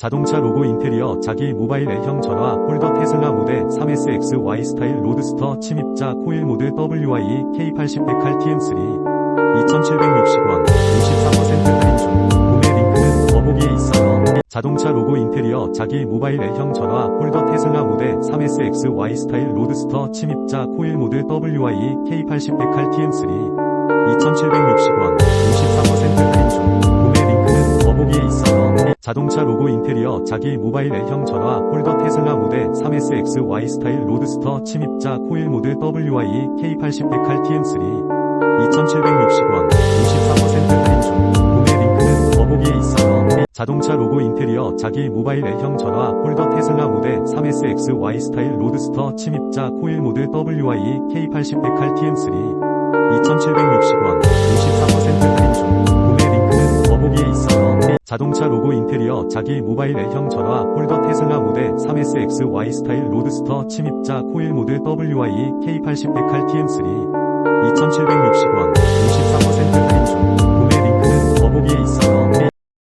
자동차 로고 인테리어 자기 모바일 L형 전화 홀더 테슬라 모델 3SXY 스타일 로드스터 침입자 코일 모드 WI K80 데칼 TM3 2,760원 53% 할인 중. 구매 링크는 더보기에 있어요. 자동차 로고 인테리어 자기 모바일 L형 전화 홀더 테슬라 모델 3SXY 스타일 로드스터 침입자 코일 모드 WI K80 데칼 TM3 2,760원 자동차 로고 인테리어 자기 모바일 L형 전화 홀더 테슬라 모델 3SXY 스타일 로드스터 침입자 코일 모드 WI K80 데칼 TM3 2,760원 53% 할인 중. 구매 링크는 더보기에 있어요. 자동차 로고 인테리어 자기 모바일 L형 전화 홀더 테슬라 모델 3SXY 스타일 로드스터 침입자 코일 모드 WI K80 데칼 TM3 2,760원 자동차 로고 인테리어 자기 모바일 L형 전화 홀더 테슬라 모델 3SXY 스타일 로드스터 침입자 코일 모드 WI K80 데칼 TM3 2,760원